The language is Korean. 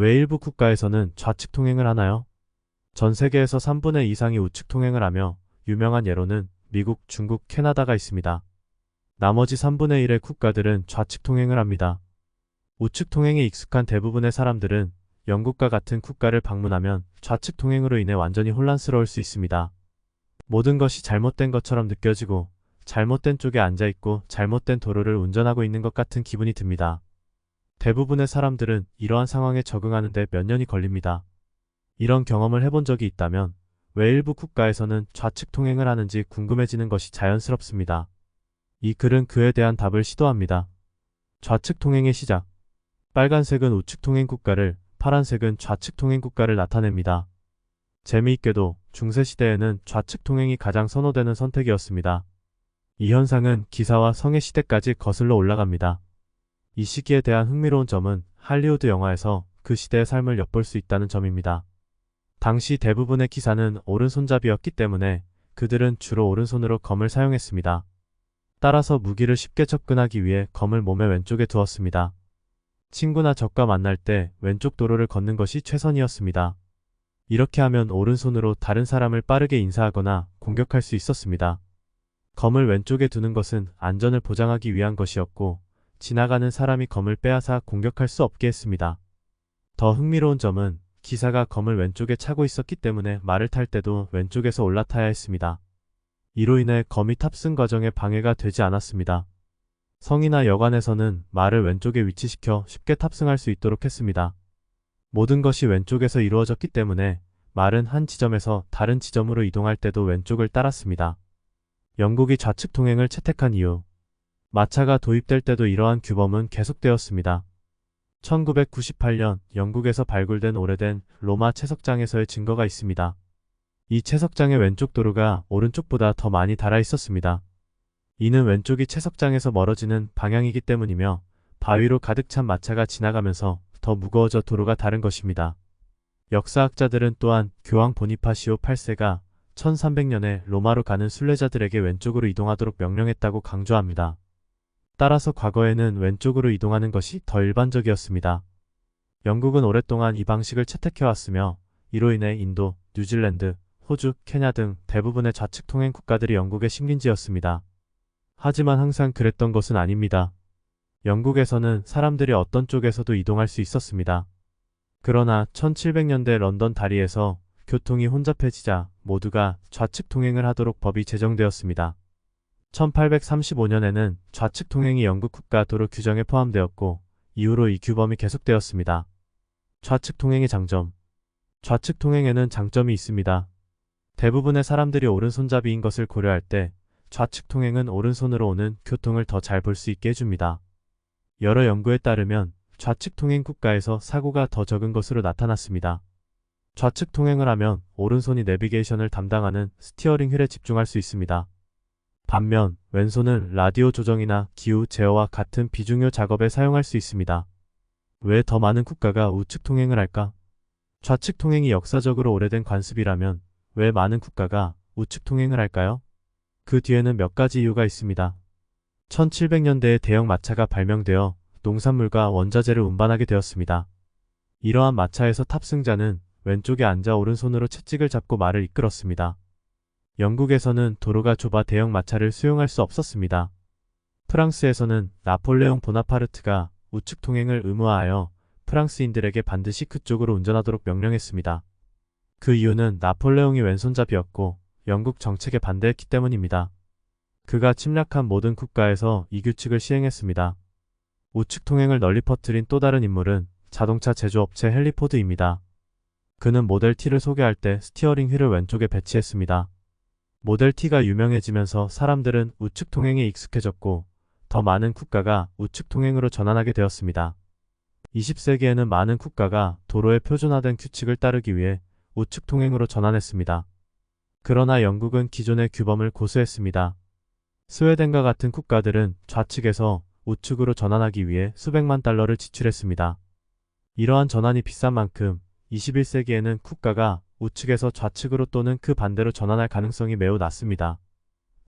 왜 일부 국가에서는 좌측 통행을 하나요? 전 세계에서 3분의 2 이상이 우측 통행을 하며 유명한 예로는 미국, 중국, 캐나다가 있습니다. 나머지 3분의 1의 국가들은 좌측 통행을 합니다. 우측 통행에 익숙한 대부분의 사람들은 영국과 같은 국가를 방문하면 좌측 통행으로 인해 완전히 혼란스러울 수 있습니다. 모든 것이 잘못된 것처럼 느껴지고 잘못된 쪽에 앉아있고 잘못된 도로를 운전하고 있는 것 같은 기분이 듭니다. 대부분의 사람들은 이러한 상황에 적응하는데 몇 년이 걸립니다. 이런 경험을 해본 적이 있다면 왜 일부 국가에서는 좌측 통행을 하는지 궁금해지는 것이 자연스럽습니다. 이 글은 그에 대한 답을 시도합니다. 좌측 통행의 시작. 빨간색은 우측 통행 국가를, 파란색은 좌측 통행 국가를 나타냅니다. 재미있게도 중세시대에는 좌측 통행이 가장 선호되는 선택이었습니다. 이 현상은 기사와 성의 시대까지 거슬러 올라갑니다. 이 시기에 대한 흥미로운 점은 할리우드 영화에서 그 시대의 삶을 엿볼 수 있다는 점입니다. 당시 대부분의 기사는 오른손잡이였기 때문에 그들은 주로 오른손으로 검을 사용했습니다. 따라서 무기를 쉽게 접근하기 위해 검을 몸의 왼쪽에 두었습니다. 친구나 적과 만날 때 왼쪽 도로를 걷는 것이 최선이었습니다. 이렇게 하면 오른손으로 다른 사람을 빠르게 인사하거나 공격할 수 있었습니다. 검을 왼쪽에 두는 것은 안전을 보장하기 위한 것이었고 지나가는 사람이 검을 빼앗아 공격할 수 없게 했습니다. 더 흥미로운 점은 기사가 검을 왼쪽에 차고 있었기 때문에 말을 탈 때도 왼쪽에서 올라타야 했습니다. 이로 인해 검이 탑승 과정에 방해가 되지 않았습니다. 성이나 여관에서는 말을 왼쪽에 위치시켜 쉽게 탑승할 수 있도록 했습니다. 모든 것이 왼쪽에서 이루어졌기 때문에 말은 한 지점에서 다른 지점으로 이동할 때도 왼쪽을 따랐습니다. 영국이 좌측 통행을 채택한 이유 마차가 도입될 때도 이러한 규범은 계속되었습니다. 1998년 영국에서 발굴된 오래된 로마 채석장에서의 증거가 있습니다. 이 채석장의 왼쪽 도로가 오른쪽보다 더 많이 달아 있었습니다. 이는 왼쪽이 채석장에서 멀어지는 방향이기 때문이며 바위로 가득 찬 마차가 지나가면서 더 무거워져 도로가 다른 것입니다. 역사학자들은 또한 교황 보니파시오 8세가 1300년에 로마로 가는 순례자들에게 왼쪽으로 이동하도록 명령했다고 강조합니다. 따라서 과거에는 왼쪽으로 이동하는 것이 더 일반적이었습니다. 영국은 오랫동안 이 방식을 채택해왔으며 이로 인해 인도, 뉴질랜드, 호주, 케냐 등 대부분의 좌측 통행 국가들이 영국의 식민지였습니다. 하지만 항상 그랬던 것은 아닙니다. 영국에서는 사람들이 어떤 쪽에서도 이동할 수 있었습니다. 그러나 1700년대 런던 다리에서 교통이 혼잡해지자 모두가 좌측 통행을 하도록 법이 제정되었습니다. 1835년에는 좌측 통행이 영국 국가 도로 규정에 포함되었고 이후로 이 규범이 계속되었습니다. 좌측 통행의 장점 좌측 통행에는 장점이 있습니다. 대부분의 사람들이 오른손잡이인 것을 고려할 때 좌측 통행은 오른손으로 오는 교통을 더 잘 볼 수 있게 해줍니다. 여러 연구에 따르면 좌측 통행 국가에서 사고가 더 적은 것으로 나타났습니다. 좌측 통행을 하면 오른손이 내비게이션을 담당하는 스티어링 휠에 집중할 수 있습니다. 반면 왼손은 라디오 조정이나 기후 제어와 같은 비중요 작업에 사용할 수 있습니다. 왜 더 많은 국가가 우측 통행을 할까? 좌측 통행이 역사적으로 오래된 관습이라면 왜 많은 국가가 우측 통행을 할까요? 그 뒤에는 몇 가지 이유가 있습니다. 1700년대에 대형 마차가 발명되어 농산물과 원자재를 운반하게 되었습니다. 이러한 마차에서 탑승자는 왼쪽에 앉아 오른손으로 채찍을 잡고 말을 이끌었습니다. 영국에서는 도로가 좁아 대형 마차를 수용할 수 없었습니다. 프랑스에서는 나폴레옹 보나파르트가 우측 통행을 의무화하여 프랑스인들에게 반드시 그쪽으로 운전하도록 명령했습니다. 그 이유는 나폴레옹이 왼손잡이였고 영국 정책에 반대했기 때문입니다. 그가 침략한 모든 국가에서 이 규칙을 시행했습니다. 우측 통행을 널리 퍼뜨린 또 다른 인물은 자동차 제조업체 헬리포드입니다. 그는 모델 T를 소개할 때 스티어링 휠을 왼쪽에 배치했습니다. 모델 T가 유명해지면서 사람들은 우측 통행에 익숙해졌고 더 많은 국가가 우측 통행으로 전환하게 되었습니다. 20세기에는 많은 국가가 도로의 표준화된 규칙을 따르기 위해 우측 통행으로 전환했습니다. 그러나 영국은 기존의 규범을 고수했습니다. 스웨덴과 같은 국가들은 좌측에서 우측으로 전환하기 위해 수백만 달러를 지출했습니다. 이러한 전환이 비싼 만큼 21세기에는 국가가 우측에서 좌측으로 또는 그 반대로 전환할 가능성이 매우 낮습니다.